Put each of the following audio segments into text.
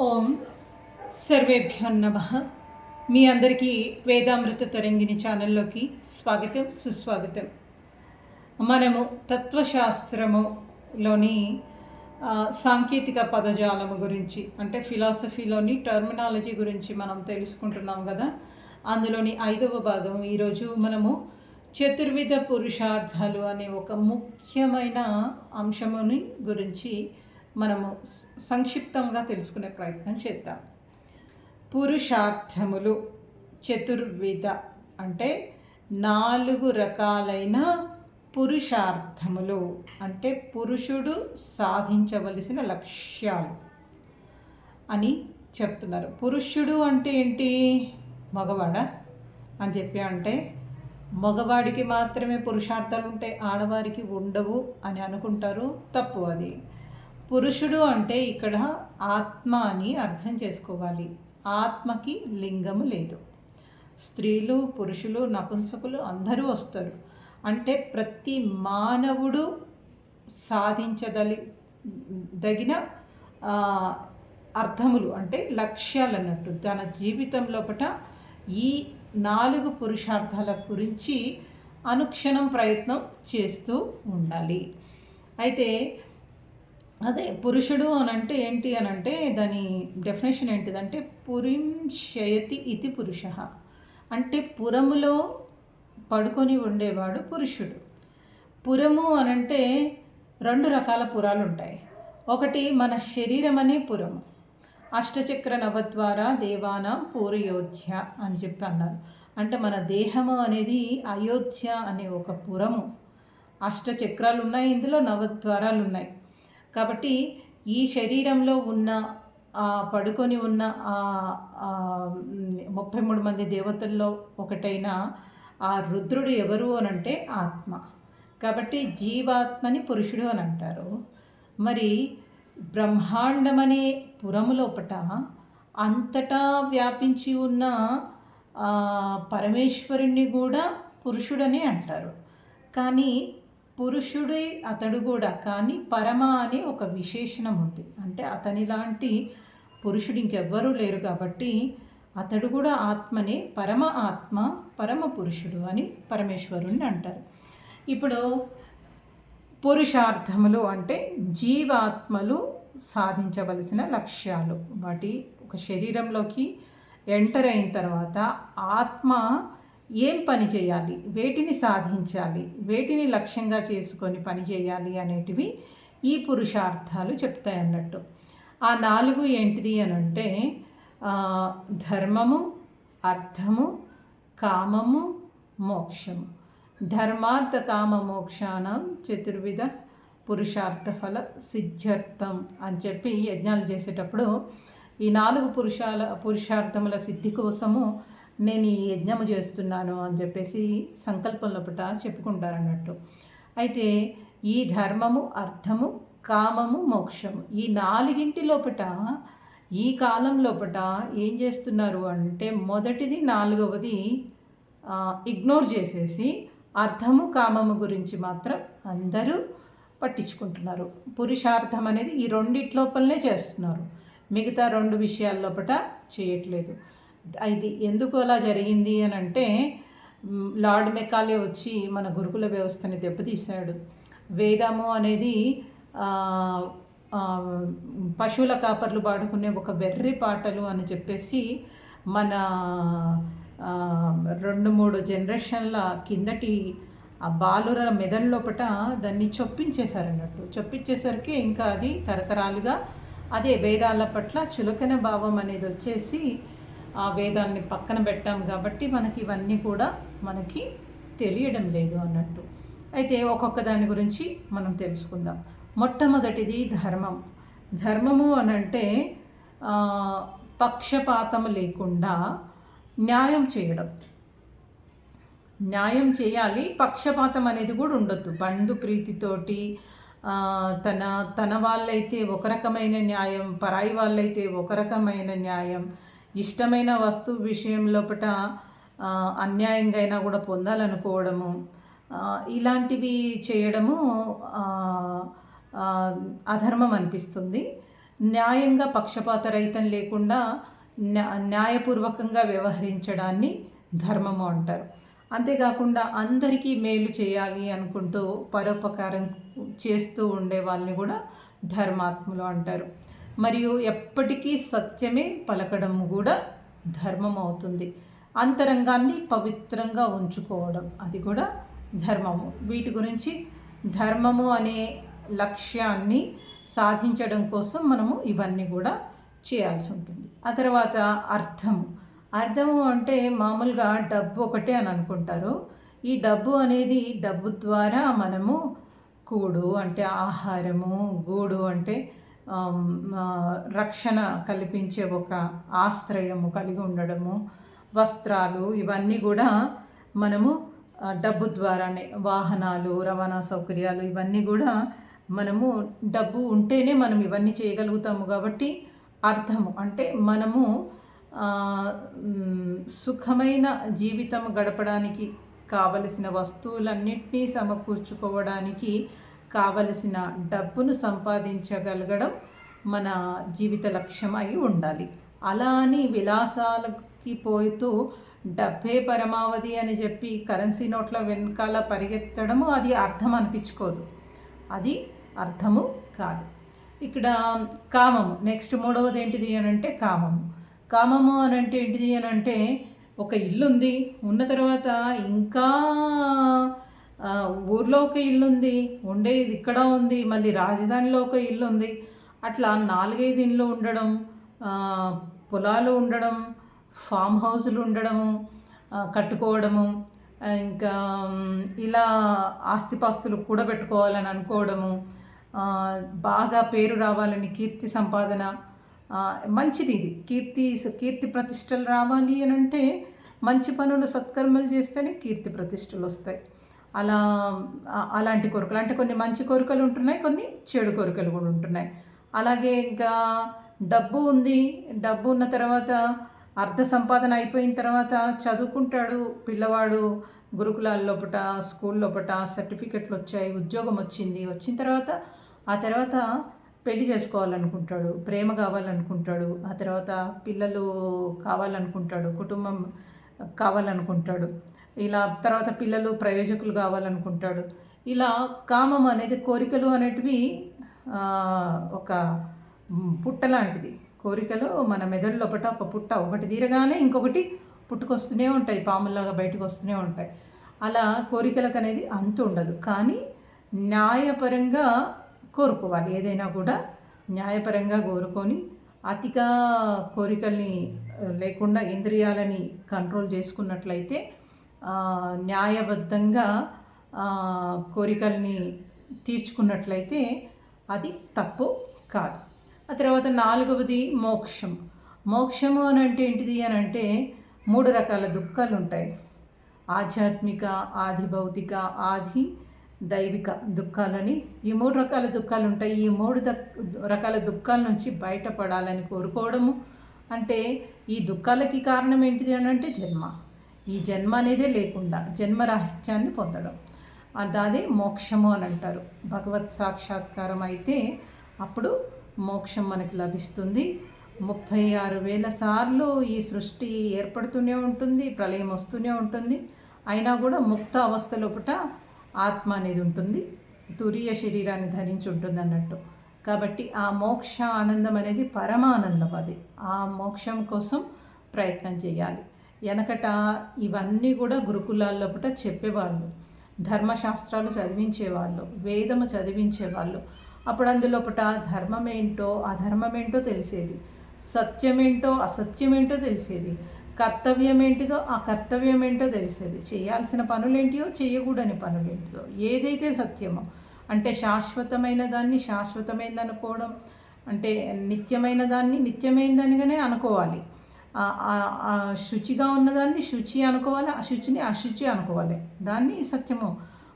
ఓం సర్వేభ్యో నమ. మీ అందరికీ వేదామృత తరంగిణి ఛానల్లోకి స్వాగతం సుస్వాగతం. మనము తత్వశాస్త్రములోని సాంకేతిక పదజాలము గురించి అంటే ఫిలాసఫీలోని టర్మినాలజీ గురించి మనం తెలుసుకుంటున్నాం కదా. అందులోని ఐదవ భాగం. ఈరోజు మనము చతుర్విధ పురుషార్థాలు అనే ఒక ముఖ్యమైన అంశముని గురించి మనము సంక్షిప్తంగా తెలుసుకునే ప్రయత్నం చేద్దాం. పురుషార్థములు చతుర్విధ అంటే నాలుగు రకాలైన పురుషార్థములు అంటే పురుషుడు సాధించవలసిన లక్ష్యాలు అని చెప్తున్నారు. పురుషుడు అంటే ఏంటి? మగవాడ అని చెప్పి అంటే మగవాడికి మాత్రమే పురుషార్థాలు ఉంటాయి ఆడవారికి ఉండవు అని అనుకుంటారు తప్పు అది. పురుషుడు అంటే ఇక్కడ ఆత్మ అని అర్థం చేసుకోవాలి. ఆత్మకి లింగము లేదు. స్త్రీలు పురుషులు నపుంసకులు అందరూ వస్తారు. అంటే ప్రతి మానవుడు సాధించదలి దగిన అర్థములు అంటే లక్ష్యాలు అన్నట్టు తన జీవితం లోపల ఈ నాలుగు పురుషార్థాల గురించి అనుక్షణం ప్రయత్నం చేస్తూ ఉండాలి. అయితే అదే పురుషుడు అని అంటే ఏంటి అని అంటే దాని డెఫినేషన్ ఏంటిదంటే పురిం శయతి ఇది పురుష. అంటే పురములో పడుకొని ఉండేవాడు పురుషుడు. పురము అనంటే రెండు రకాల పురాలు ఉంటాయి ఒకటి మన శరీరం అనే పురము. అష్టచక్ర నవద్వార దేవానాం పూరయోధ్య అని చెప్పి అన్నారు. అంటే మన దేహము అనేది అయోధ్య అనే ఒక పురము. అష్టచక్రాలు ఉన్నాయి ఇందులో నవద్వారాలు ఉన్నాయి కాబట్టి ఈ శరీరంలో ఉన్న ఆ పడుకొని ఉన్న ఆ ముప్పై మూడు మంది దేవతల్లో ఒకటైన ఆ రుద్రుడు ఎవరు అని అంటే ఆత్మ. కాబట్టి జీవాత్మని పురుషుడు అని అంటారు మరి బ్రహ్మాండమనే పురములోపట అంతటా వ్యాపించి ఉన్న పరమేశ్వరుణ్ణి కూడా పురుషుడనే అంటారు. కానీ పురుషుడే అతడు కూడా కానీ పరమ అనే ఒక విశేషణం ఉంది. అంటే అతనిలాంటి పురుషుడు ఇంకెవ్వరూ లేరు కాబట్టి అతడు కూడా ఆత్మనే పరమ ఆత్మ పరమ పురుషుడు అని పరమేశ్వరుణ్ణి అంటారు. ఇప్పుడు పురుషార్థములు అంటే జీవాత్మలు సాధించవలసిన లక్ష్యాలు. వాటి ఒక శరీరంలోకి ఎంటర్ అయిన తర్వాత ఆత్మ ఏం పని చేయాలి? వేటిని సాధించాలి? వేటిని లక్ష్యంగా చేసుకొని పని చేయాలి అనేటివి ఈ పురుషార్థాలు చెప్తాయి అన్నట్టు ఆ నాలుగు ఏంటిది అని అంటే ధర్మము అర్థము కామము మోక్షము. ధర్మార్థ కామ మోక్షానం చతుర్విధ పురుషార్థ ఫల సిద్ధ్యర్థం అని చెప్పి యజ్ఞాలు చేసేటప్పుడు ఈ నాలుగు పురుషాల పురుషార్థముల సిద్ధి కోసము నేను ఈ యజ్ఞము చేస్తున్నాను అని చెప్పేసి సంకల్పం లోపట చెప్పుకుంటారన్నట్టు. అయితే ఈ ధర్మము అర్థము కామము మోక్షము ఈ నాలుగింటి లోపట ఈ కాలం లోపట ఏం చేస్తున్నారు అంటే మొదటిది నాలుగవది ఇగ్నోర్ చేసేసి అర్థము కామము గురించి మాత్రం అందరూ పట్టించుకుంటున్నారు. పురుషార్థం అనేది ఈ రెండిటి లోపలనే చేస్తున్నారు. మిగతా రెండు విషయాల లోపట చేయట్లేదు. ఇది ఎందుకు అలా జరిగింది అని అంటే లార్డ్ మెకాలే వచ్చి మన గురుకుల వ్యవస్థని దెబ్బతీశాడు. వేదము అనేది పశువుల కాపర్లు పాడుకునే ఒక వెర్రి పాటలు అని చెప్పేసి మన రెండు మూడు జనరేషన్ల కిందటి ఆ బాలుర మెదడు లోపట దాన్ని చొప్పించేశారన్నట్టు. చొప్పించేసరికి ఇంకా అది తరతరాలుగా అదే వేదాల పట్ల చులకన భావం అనేది వచ్చేసి ఆ వేదాన్ని పక్కన పెట్టాం కాబట్టి మనకి ఇవన్నీ కూడా మనకి తెలియడం లేదు అన్నట్టు. అయితే ఒక్కొక్క దాని గురించి మనం తెలుసుకుందాం. మొట్టమొదటిది ధర్మం. ధర్మము అని అంటే పక్షపాతం లేకుండా న్యాయం చేయడం. న్యాయం చేయాలి పక్షపాతం అనేది కూడా ఉండొద్దు. బంధు ప్రీతితోటి తన తన వాళ్ళైతే ఒక రకమైన న్యాయం పరాయి వాళ్ళైతే ఒక రకమైన న్యాయం ఇష్టమైన వస్తువు విషయం లోపల అన్యాయంగా అయినా కూడా పొందాలనుకోవడము ఇలాంటివి చేయడము అధర్మం అనిపిస్తుంది. న్యాయంగా పక్షపాత రహితం లేకుండా న్యాయపూర్వకంగా వ్యవహరించడాన్ని ధర్మము అంటారు. అంతేకాకుండా అందరికీ మేలు చేయాలి అనుకుంటూ పరోపకారం చేస్తూ ఉండే వాళ్ళని కూడా ధర్మాత్ములు అంటారు. మరియు ఎప్పటికీ సత్యమే పలకడం కూడా ధర్మం అవుతుంది అంతరంగాన్ని పవిత్రంగా ఉంచుకోవడం అది కూడా ధర్మము. వీటి గురించి ధర్మము అనే లక్ష్యాన్ని సాధించడం కోసం మనము ఇవన్నీ కూడా చేయాల్సి ఉంటుంది. ఆ తర్వాత అర్థము. అర్థము అంటే మామూలుగా డబ్బు ఒకటే అని అనుకుంటారు. ఈ డబ్బు అనేది డబ్బు ద్వారా మనము కూడు అంటే ఆహారము గూడు అంటే రక్షణ కల్పించే ఒక ఆశ్రయము కలిగి ఉండడము వస్త్రాలు ఇవన్నీ కూడా మనము డబ్బు ద్వారానే వాహనాలు రవాణా సౌకర్యాలు ఇవన్నీ కూడా మనము డబ్బు ఉంటేనే మనం ఇవన్నీ చేయగలుగుతాము కాబట్టి అర్థము. అంటే మనము సుఖమైన జీవితం గడపడానికి కావలసిన వస్తువులన్నింటినీ సమకూర్చుకోవడానికి కావలసిన డబ్బును సంపాదించగలగడం మన జీవిత లక్ష్యం అయి ఉండాలి. అలా అని విలాసాలకి పోతూ డబ్బే పరమావధి అని చెప్పి కరెన్సీ నోట్ల వెనకాల పరిగెత్తడము అది అర్థం అనిపించుకోదు. అది అర్థము కాదు. ఇక్కడ కామము నెక్స్ట్ మూడవది ఏంటిది అని అంటే కామము. కామము అని అంటే ఏంటిది అని అంటే ఒక ఇల్లు ఉంది ఉన్న తర్వాత ఇంకా ఊర్లో ఒక ఇల్లు ఉంది ఉండేది ఇక్కడ ఉంది మళ్ళీ రాజధానిలో ఒక ఇల్లు ఉంది అట్లా నాలుగైదు ఇండ్లు ఉండడం పొలాలు ఉండడం ఫామ్ హౌస్లు ఉండడము కట్టుకోవడము ఇంకా ఇలా ఆస్తిపాస్తులు కూడబెట్టుకోవాలని అనుకోవడము బాగా పేరు రావాలని కీర్తి సంపాదన మంచిది ఇది. కీర్తి కీర్తి ప్రతిష్టలు రావాలి అని అంటే మంచి పనులు సత్కర్మలు చేస్తేనే కీర్తి ప్రతిష్టలు వస్తాయి. అలా అలాంటి కోరికలు. అంటే కొన్ని మంచి కోరికలు ఉంటున్నాయి కొన్ని చెడు కోరికలు కూడా ఉంటున్నాయి. అలాగే ఇంకా డబ్బు ఉంది. డబ్బు ఉన్న తర్వాత అర్ధ సంపాదన అయిపోయిన తర్వాత చదువుకుంటాడు పిల్లవాడు. గురుకులాల లోపట స్కూల్ లోపట సర్టిఫికెట్లు వచ్చాయి ఉద్యోగం వచ్చింది. వచ్చిన తర్వాత ఆ తర్వాత పెళ్ళి చేసుకోవాలనుకుంటాడు. ప్రేమ కావాలనుకుంటాడు. ఆ తర్వాత పిల్లలు కావాలనుకుంటాడు. కుటుంబం కావాలనుకుంటాడు. ఇలా తర్వాత పిల్లలు ప్రయోజకులు కావాలనుకుంటాడు. ఇలా కామం అనేది కోరికలు అనేటివి ఒక పుట్ట లాంటిది. కోరికలు మన మెదడు లోపల ఒక పుట్ట ఒకటి తీరగానే ఇంకొకటి పుట్టుకొస్తూనే ఉంటాయి పాముల్లాగా బయటకు వస్తూనే ఉంటాయి. అలా కోరికలకు అనేది అంతు ఉండదు. కానీ న్యాయపరంగా కోరుకోవాలి. ఏదైనా కూడా న్యాయపరంగా కోరుకొని అతిగా కోరికల్ని లేకుండా ఇంద్రియాలని కంట్రోల్ చేసుకున్నట్లయితే న్యాయబద్ధంగా కోరికల్ని తీర్చుకున్నట్లయితే అది తప్పు కాదు. ఆ తర్వాత నాలుగవది మోక్షం. మోక్షము అని అంటే ఏంటిది అని అంటే మూడు రకాల దుఃఖాలు ఉంటాయి ఆధ్యాత్మిక ఆది భౌతిక ఆది దైవిక దుఃఖాలని ఈ మూడు రకాల దుఃఖాలు ఉంటాయి ఈ మూడు రకాల దుఃఖాల నుంచి బయటపడాలని కోరుకోవడము అంటే ఈ దుఃఖాలకి కారణం ఏంటిది అని అంటే జన్మ. ఈ జన్మ అనేదే లేకుండా జన్మరాహిత్యాన్ని పొందడం. అదే మోక్షము అని అంటారు. భగవత్ సాక్షాత్కారం అయితే అప్పుడు మోక్షం మనకి లభిస్తుంది. ముప్పై ఆరు వేల సార్లు ఈ సృష్టి ఏర్పడుతూనే ఉంటుంది ప్రళయం వస్తూనే ఉంటుంది. అయినా కూడా ముక్త అవస్థ లోపల ఆత్మ అనేది ఉంటుంది. తురియ శరీరాన్ని ధరించి ఉంటుంది అన్నట్టు. కాబట్టి ఆ మోక్ష ఆనందం అనేది పరమానందం అది. ఆ మోక్షం కోసం ప్రయత్నం చేయాలి. వెనకట ఇవన్నీ కూడా గురుకులాల లోపల చెప్పేవాళ్ళు. ధర్మశాస్త్రాలు చదివించేవాళ్ళు వేదము చదివించేవాళ్ళు. అప్పుడు అందులోపట ధర్మమేంటో ఏంటో అధర్మం ఏంటో తెలిసేది. సత్యమేంటో అసత్యమేంటో తెలిసేది. కర్తవ్యం ఏంటిదో ఆ కర్తవ్యం ఏంటో తెలిసేది. చేయాల్సిన పనులేంటియో చేయకూడని పనులేంటిదో. ఏదైతే సత్యమో అంటే శాశ్వతమైన దాన్ని శాశ్వతమైనది అనుకోవడం అంటే నిత్యమైన దాన్ని నిత్యమైనదానిగానే అనుకోవాలి. శుచిగా ఉన్నదాన్ని శుచి అనుకోవాలి అశుచిని అశుచి అనుకోవాలి. దాన్ని సత్యము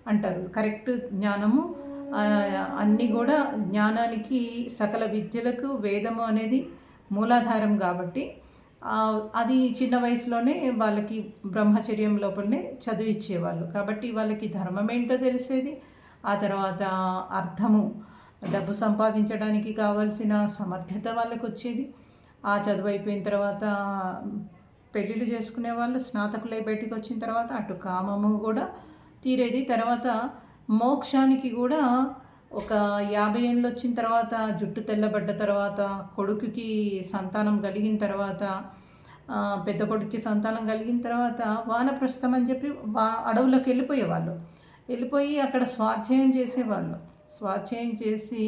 అంటారు. కరెక్ట్ జ్ఞానము అన్నీ కూడా జ్ఞానానికి సకల విద్యలకు వేదము అనేది మూలాధారం కాబట్టి అది చిన్న వయసులోనే వాళ్ళకి బ్రహ్మచర్యం లోపలనే చదివిచ్చేవాళ్ళు. కాబట్టి వాళ్ళకి ధర్మం ఏంటో తెలిసేది ఆ తర్వాత అర్థము డబ్బు సంపాదించడానికి కావాల్సిన సమర్థత వాళ్ళకు వచ్చేది ఆ చదువు అయిపోయిన తర్వాత పెళ్ళిళ్ళు చేసుకునే వాళ్ళు స్నాతకులై బయటికి వచ్చిన తర్వాత అటు కామము కూడా తీరేది. తర్వాత మోక్షానికి కూడా ఒక యాభై ఏళ్ళు వచ్చిన తర్వాత జుట్టు తెల్లబడ్డ తర్వాత కొడుకుకి సంతానం కలిగిన తర్వాత పెద్ద కొడుకుకి సంతానం కలిగిన తర్వాత వానప్రస్థం అని చెప్పి వా అడవులోకి వెళ్ళిపోయేవాళ్ళు వెళ్ళిపోయి అక్కడ స్వాధ్యాయం చేసేవాళ్ళు. స్వాధ్యాయం చేసి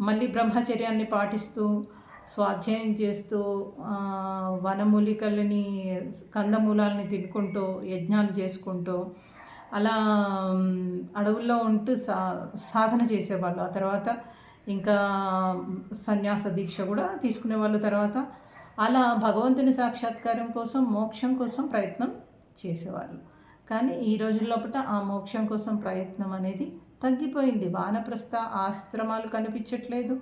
మళ్ళీ బ్రహ్మచర్యాన్ని పాటిస్తూ స్వాధ్యాయం చేస్తూ వనమూలికలని కందమూలాలని తినుకుంటూ యజ్ఞాలు చేసుకుంటూ అలా అడవుల్లో ఉంటూ సా సాధన చేసేవాళ్ళు. ఆ తర్వాత ఇంకా సన్యాస దీక్ష కూడా తీసుకునే వాళ్ళు తర్వాత. అలా భగవంతుని సాక్షాత్కారం కోసం మోక్షం కోసం ప్రయత్నం చేసేవాళ్ళు. కానీ ఈ రోజుల్లోపట ఆ మోక్షం కోసం ప్రయత్నం అనేది తగ్గిపోయింది. వానప్రస్థ ఆశ్రమాలు కనిపించట్లేదు.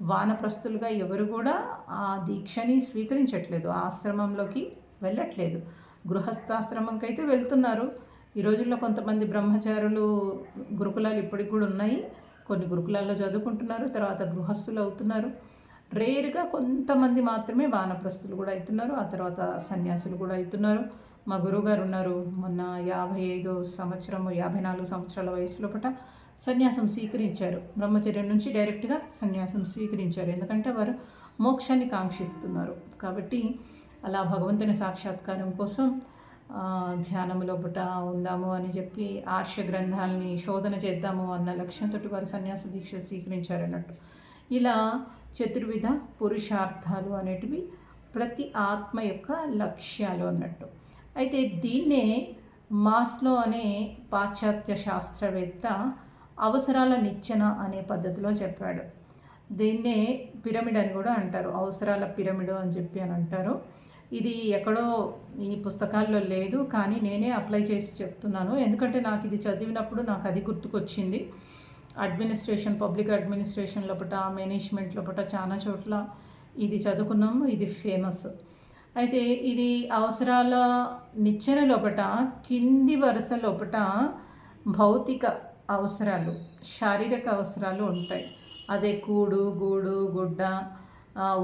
వానప్రస్తులుగా ఎవరు కూడా ఆ దీక్షని స్వీకరించట్లేదు ఆశ్రమంలోకి వెళ్ళట్లేదు. గృహస్థాశ్రమంకి అయితే వెళ్తున్నారు. ఈ రోజుల్లో కొంతమంది బ్రహ్మచారులు గురుకులాలు ఇప్పటికి కూడా ఉన్నాయి. కొన్ని గురుకులాల్లో చదువుకుంటున్నారు తర్వాత గృహస్థులు అవుతున్నారు. రేరుగా కొంతమంది మాత్రమే వానప్రస్తులు కూడా అవుతున్నారు. ఆ తర్వాత సన్యాసులు కూడా అవుతున్నారు. మా గురువుగారు ఉన్నారు మొన్న యాభై ఐదో సంవత్సరము యాభై నాలుగు సంవత్సరాల వయసులోపట సన్యాసం స్వీకరించారు. బ్రహ్మచర్యం నుంచి డైరెక్ట్గా సన్యాసం స్వీకరించారు. ఎందుకంటే వారు మోక్షాన్ని కాంక్షిస్తున్నారు. కాబట్టి అలా భగవంతుని సాక్షాత్కారం కోసం ధ్యానంలో పుట ఉందాము అని చెప్పి ఆర్ష గ్రంథాలని శోధన చేద్దాము అన్న లక్ష్యంతో వారు సన్యాస దీక్ష స్వీకరించారన్నట్టు. ఇలా చతుర్విధ పురుషార్థాలు అనేటివి ప్రతి ఆత్మ యొక్క లక్ష్యాలు అన్నట్టు. అయితే దీన్నే మాస్లో అనే పాశ్చాత్య శాస్త్రవేత్త అవసరాల నిచ్చెన అనే పద్ధతిలో చెప్పాడు. దీన్నే పిరమిడ్ అని కూడా అంటారు. అవసరాల పిరమిడ్ అని చెప్పి అని అంటారు. ఇది ఎక్కడో ఈ పుస్తకాల్లో లేదు కానీ నేనే అప్లై చేసి చెప్తున్నాను. ఎందుకంటే నాకు ఇది చదివినప్పుడు నాకు అది గుర్తుకొచ్చింది. అడ్మినిస్ట్రేషన్ పబ్లిక్ అడ్మినిస్ట్రేషన్ లోపల మేనేజ్మెంట్ లోపల చాలా చోట్ల ఇది చదువుకున్నాము ఇది ఫేమస్. అయితే ఇది అవసరాల నిచ్చెన లోపల కింది వరుస లోపల భౌతిక అవసరాలు శారీరక అవసరాలు ఉంటాయి. అదే కూడు గూడు గుడ్డ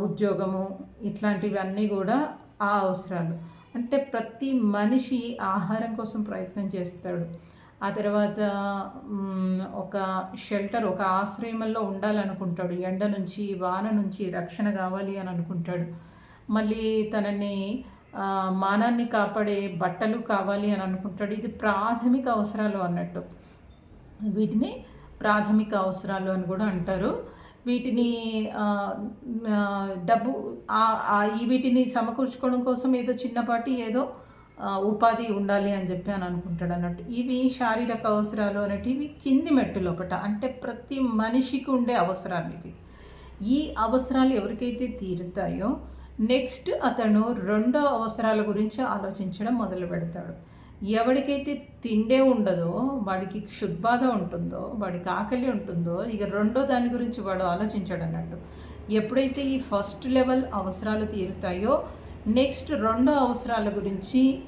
ఉద్యోగము ఇట్లాంటివన్నీ కూడా ఆ అవసరాలు. అంటే ప్రతి మనిషి ఆహారం కోసం ప్రయత్నం చేస్తాడు. ఆ తర్వాత ఒక షెల్టర్ ఒక ఆశ్రయంలో ఉండాలనుకుంటాడు. ఎండ నుంచి వాన నుంచి రక్షణ కావాలి అని అనుకుంటాడు. మళ్ళీ తనని మానాన్ని కాపాడే బట్టలు కావాలి అని అనుకుంటాడు. ఇది ప్రాథమిక అవసరాలు అన్నట్టు. వీటిని ప్రాథమిక అవసరాలు అని కూడా అంటారు. వీటిని డబ్బు ఈ వీటిని సమకూర్చుకోవడం కోసం ఏదో చిన్నపాటి ఏదో ఉపాధి ఉండాలి అని చెప్పి అని అనుకుంటాడు అన్నట్టు. ఇవి శారీరక అవసరాలు అనేటివి కింది మెట్టు లోపట అంటే ప్రతి మనిషికి ఉండే అవసరాలు ఇవి. ఈ అవసరాలు ఎవరికైతే తీరుతాయో నెక్స్ట్ అతను రెండో అవసరాల గురించి ఆలోచించడం మొదలు పెడతాడు. ఎవరికైతే తిండే ఉండదో వాడికి క్షుద్బాధ ఉంటుందో వాడికి ఆకలి ఉంటుందో ఇక రెండో దాని గురించి వాడు ఆలోచించాడు అన్నట్టు ఎప్పుడైతే ఈ ఫస్ట్ లెవెల్ అవసరాలు తీరుతాయో నెక్స్ట్ రెండో అవసరాల గురించి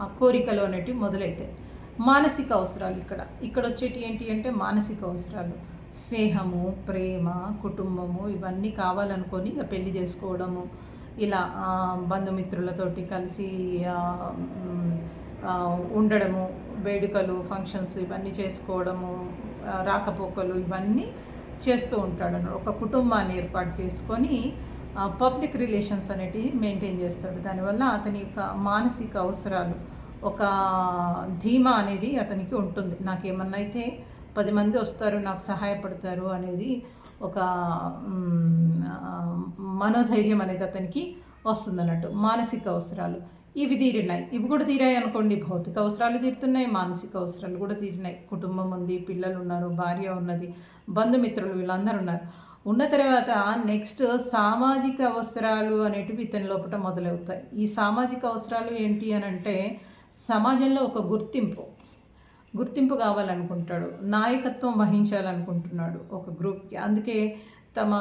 ఆ కోరికలు అనేటివి మొదలవుతాయి మానసిక అవసరాలు ఇక్కడ. ఇక్కడ వచ్చేటి ఏంటి అంటే మానసిక అవసరాలు. స్నేహము ప్రేమ కుటుంబము ఇవన్నీ కావాలనుకొని ఇక పెళ్ళి చేసుకోవడము. ఇలా బంధుమిత్రులతోటి కలిసి ఉండడము వేడుకలు ఫంక్షన్స్ ఇవన్నీ చేసుకోవడము రాకపోకలు ఇవన్నీ చేస్తూ ఉంటాడు ఒక కుటుంబాన్ని ఏర్పాటు చేసుకొని పబ్లిక్ రిలేషన్స్ అనేటివి మెయింటైన్ చేస్తాడు. దానివల్ల అతని యొక్క మానసిక అవసరాలు ఒక ధీమా అనేది అతనికి ఉంటుంది. నాకేమన్నా అయితే పది మంది వస్తారు నాకు సహాయపడతారు అనేది ఒక మనోధైర్యం అనేది అతనికి వస్తుందన్నట్టు మానసిక అవసరాలు. ఇవి తీరినాయి. ఇవి కూడా తీరాయి అనుకోండి భౌతిక అవసరాలు తీరుతున్నాయి మానసిక అవసరాలు కూడా తీరినాయి. కుటుంబం ఉంది పిల్లలు ఉన్నారు భార్య ఉన్నది బంధుమిత్రులు వీళ్ళందరూ ఉన్నారు. ఉన్న తర్వాత నెక్స్ట్ సామాజిక అవసరాలు అనేటివి ఇతని లోపల మొదలవుతాయి. ఈ సామాజిక అవసరాలు ఏంటి అని అంటే సమాజంలో ఒక గుర్తింపు. గుర్తింపు కావాలనుకుంటాడు. నాయకత్వం వహించాలనుకుంటున్నాడు ఒక గ్రూప్కి అందుకే తమ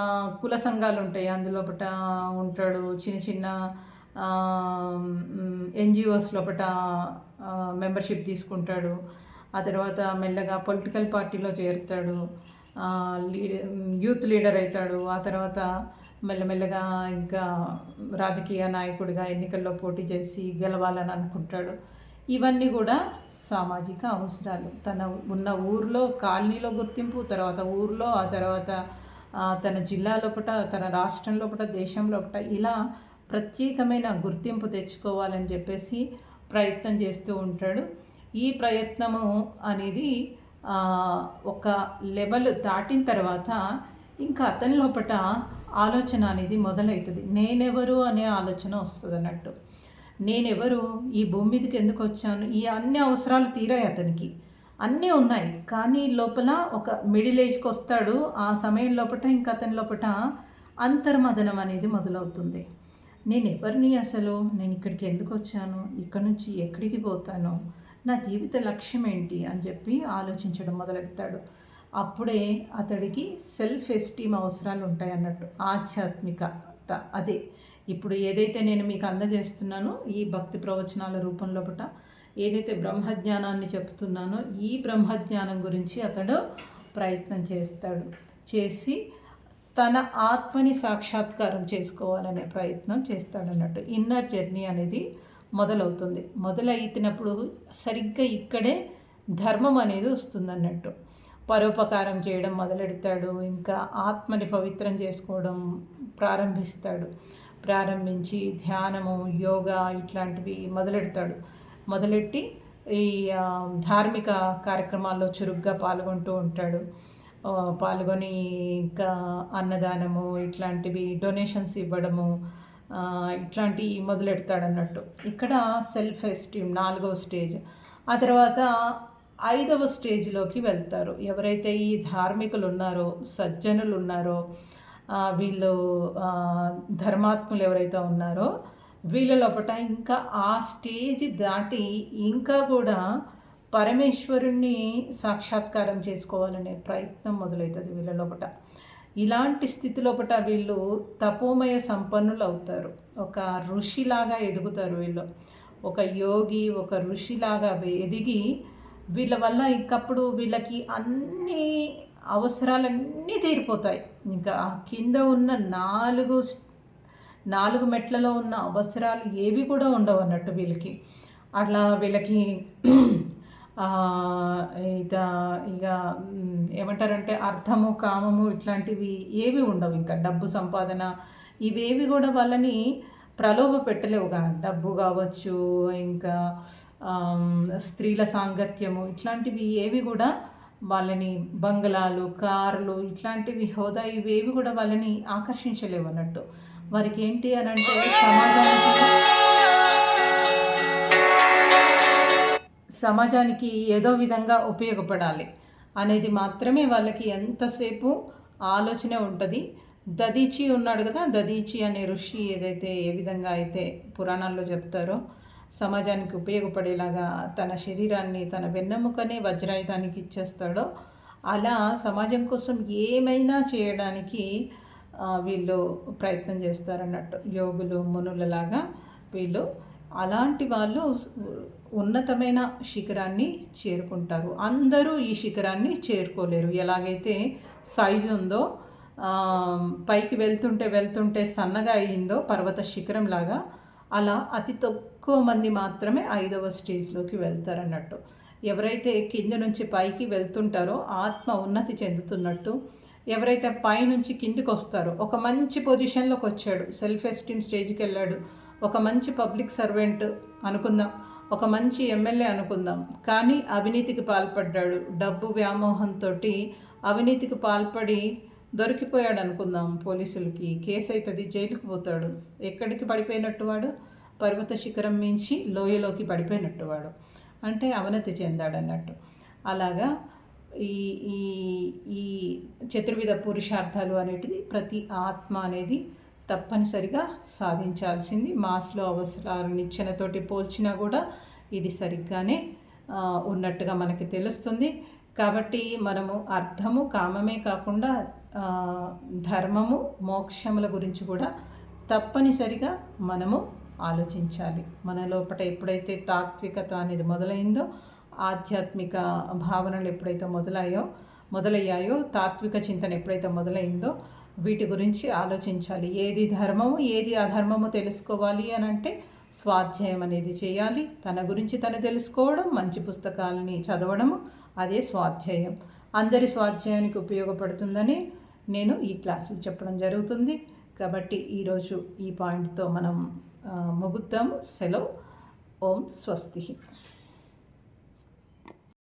కుల సంఘాలు ఉంటాయి. అందులోపట ఉంటాడు చిన్న చిన్న ఎన్జిఓస్ లోపల మెంబర్షిప్ తీసుకుంటాడు. ఆ తర్వాత మెల్లగా పొలిటికల్ పార్టీలో చేరుతాడు. లీడ యూత్ లీడర్ అవుతాడు ఆ తర్వాత మెల్లమెల్లగా ఇంకా రాజకీయ నాయకుడిగా ఎన్నికల్లో పోటీ చేసి గెలవాలని అనుకుంటాడు. ఇవన్నీ కూడా సామాజిక అవసరాలు. తన ఉన్న ఊర్లో కాలనీలో గుర్తింపు తర్వాత ఊర్లో ఆ తర్వాత తన జిల్లా లోపల తన రాష్ట్రం లోపల దేశం లోపల ఇలా ప్రత్యేకమైన గుర్తింపు తెచ్చుకోవాలని చెప్పేసి ప్రయత్నం చేస్తూ ఉంటాడు. ఈ ప్రయత్నము అనేది ఒక లెవెల్ దాటిన తర్వాత ఇంకా అతని లోపల ఆలోచన అనేది మొదలవుతుంది. నేనెవరు అనే ఆలోచన వస్తుంది అన్నట్టు. నేనెవరు? ఈ భూమి మీదకి ఎందుకు వచ్చాను? ఈ అన్ని అవసరాలు తీరాయి అతనికి. అన్నీ ఉన్నాయి. కానీ లోపల ఒక మిడిల్ ఏజ్కి వస్తాడు. ఆ సమయం లోపల ఇంకా అతని లోపల అంతర్మదనం అనేది మొదలవుతుంది. నేను ఎవరిని అసలు? నేను ఇక్కడికి ఎందుకు వచ్చాను? ఇక్కడ నుంచి ఎక్కడికి పోతాను? నా జీవిత లక్ష్యం ఏంటి? అని చెప్పి ఆలోచించడం మొదలెడతాడు. అప్పుడే అతడికి సెల్ఫ్ ఎస్టీమ్ అవసరాలు ఉంటాయి అన్నట్టు. ఆధ్యాత్మికత. అదే. ఇప్పుడు ఏదైతే నేను మీకు అందజేస్తున్నానో ఈ భక్తి ప్రవచనాల రూపంలో పట ఏదైతే బ్రహ్మజ్ఞానాన్ని చెప్తున్నానో ఈ బ్రహ్మజ్ఞానం గురించి అతడు ప్రయత్నం చేస్తాడు. చేసి తన ఆత్మని సాక్షాత్కారం చేసుకోవాలనే ప్రయత్నం చేస్తాడన్నట్టు. ఇన్నర్ జర్నీ అనేది మొదలవుతుంది. మొదలైతున్నప్పుడు సరిగ్గా ఇక్కడే ధర్మం అనేది వస్తుందన్నట్టు. పరోపకారం చేయడం మొదలెడతాడు. ఇంకా ఆత్మని పవిత్రం చేసుకోవడం ప్రారంభిస్తాడు. ప్రారంభించి ధ్యానము యోగా ఇట్లాంటివి మొదలెడతాడు. మొదలెట్టి ఈ ధార్మిక కార్యక్రమాల్లో చురుగ్గా పాల్గొంటూ ఉంటాడు. పాల్గొని ఇంకా అన్నదానము ఇట్లాంటివి డొనేషన్స్ ఇవ్వడము ఇట్లాంటివి మొదలెడతాడన్నట్టు. ఇక్కడ సెల్ఫ్ ఎస్టీమ్ నాలుగవ స్టేజ్ ఆ తర్వాత ఐదవ స్టేజ్లోకి వెళ్తారు. ఎవరైతే ఈ ధార్మికులు ఉన్నారో సజ్జనులు ఉన్నారో వీళ్ళు ధర్మాత్ములు ఎవరైతే ఉన్నారో వీళ్ళ లోపల ఇంకా ఆ స్టేజ్ దాటి ఇంకా కూడా పరమేశ్వరుణ్ణి సాక్షాత్కారం చేసుకోవాలనే ప్రయత్నం మొదలవుతుంది వీళ్ళ లోపల ఇలాంటి స్థితి లోపల వీళ్ళు తపోమయ సంపన్నులు అవుతారు ఒక ఋషిలాగా ఎదుగుతారు వీళ్ళు. ఒక యోగి ఒక ఋషిలాగా ఎదిగి వీళ్ళ వల్ల ఇంకప్పుడు వీళ్ళకి అన్ని అవసరాలన్నీ తీరిపోతాయి. ఇంకా కింద ఉన్న నాలుగు నాలుగు మెట్లలో ఉన్న అవసరాలు ఏవి కూడా ఉండవు అన్నట్టు వీళ్ళకి. అట్లా వీళ్ళకి ఇక ఇక ఏమంటారంటే అర్థము కామము ఇట్లాంటివి ఏవి ఉండవు. ఇంకా డబ్బు సంపాదన ఇవేవి కూడా వాళ్ళని ప్రలోభ పెట్టలేవుగా డబ్బు కావచ్చు ఇంకా స్త్రీల సాంగత్యము ఇట్లాంటివి ఏవి కూడా వాళ్ళని బంగ్లాలు కార్లు ఇట్లాంటివి హోదా ఇవేవి కూడా వాళ్ళని ఆకర్షించలేవు అన్నట్టు. వారికి ఏంటి అని అంటే సమాజానికి సమాజానికి ఏదో విధంగా ఉపయోగపడాలి అనేది మాత్రమే వాళ్ళకి ఎంతసేపు ఆలోచన ఉంటుంది. దదీచి ఉన్నాడు కదా దదీచి అనే ఋషి ఏదైతే ఏ విధంగా అయితే పురాణాల్లో చెప్తారో సమాజానికి ఉపయోగపడేలాగా తన శరీరాన్ని తన వెన్నెముకనే వజ్రాయుధానికి ఇచ్చేస్తాడో అలా సమాజం కోసం ఏమైనా చేయడానికి వీళ్ళు ప్రయత్నం చేస్తారన్నట్టు. యోగులు మునులలాగా వీళ్ళు అలాంటి వాళ్ళు ఉన్నతమైన శిఖరాన్ని చేరుకుంటారు. అందరూ ఈ శిఖరాన్ని చేరుకోలేరు. ఎలాగైతే సైజు ఉందో పైకి వెళ్తుంటే వెళ్తుంటే సన్నగా అయ్యిందో పర్వత శిఖరం లాగా అలా అతి తక్కువ మంది మాత్రమే ఐదవ స్టేజ్లోకి వెళ్తారన్నట్టు. ఎవరైతే కింద నుంచి పైకి వెళ్తుంటారో ఆత్మ ఉన్నతి చెందుతున్నట్టు ఎవరైతే పైనుంచి కిందికి వస్తారో ఒక మంచి పొజిషన్లోకి వచ్చాడు. సెల్ఫ్ ఎస్టీమ్ స్టేజ్కి వెళ్ళాడు. ఒక మంచి పబ్లిక్ సర్వెంట్ అనుకుందాం. ఒక మంచి ఎమ్మెల్యే అనుకుందాం. కానీ అవినీతికి పాల్పడ్డాడు. డబ్బు వ్యామోహంతో అవినీతికి పాల్పడి దొరికిపోయాడు అనుకుందాం పోలీసులకి. కేసు అవుతుంది జైలుకు పోతాడు. ఎక్కడికి పడిపోయినట్టు వాడు? పర్వత శిఖరం మించి లోయలోకి పడిపోయినట్టు వాడు. అంటే అవనతి చెందాడు అన్నట్టు అలాగా ఈ ఈ ఈ చతుర్విధ పురుషార్థాలు అనేటిది ప్రతి ఆత్మ అనేది తప్పనిసరిగా సాధించాల్సింది. మాస్లో అవసరాల నిచ్చెనతోటి పోల్చినా కూడా ఇది సరిగ్గానే ఉన్నట్టుగా మనకి తెలుస్తుంది. కాబట్టి మనము అర్థము కామమే కాకుండా ధర్మము మోక్షముల గురించి కూడా తప్పనిసరిగా మనము ఆలోచించాలి. మన లోపల ఎప్పుడైతే తాత్వికత అనేది మొదలైందో ఆధ్యాత్మిక భావనలు ఎప్పుడైతే మొదలయ్యో మొదలయ్యాయో తాత్విక చింతన ఎప్పుడైతే మొదలైందో వీటి గురించి ఆలోచించాలి. ఏది ధర్మము ఏది అధర్మము తెలుసుకోవాలి అని అంటే స్వాధ్యాయం అనేది చేయాలి. తన గురించి తను తెలుసుకోవడం మంచి పుస్తకాలని చదవడము అదే స్వాధ్యాయం. అందరి స్వాధ్యాయానికి ఉపయోగపడుతుందని నేను ఈ క్లాసులు చెప్పడం జరుగుతుంది. కాబట్టి ఈరోజు ఈ పాయింట్తో మనం ముగుద్దాము. సెలవు. ఓం స్వస్తి.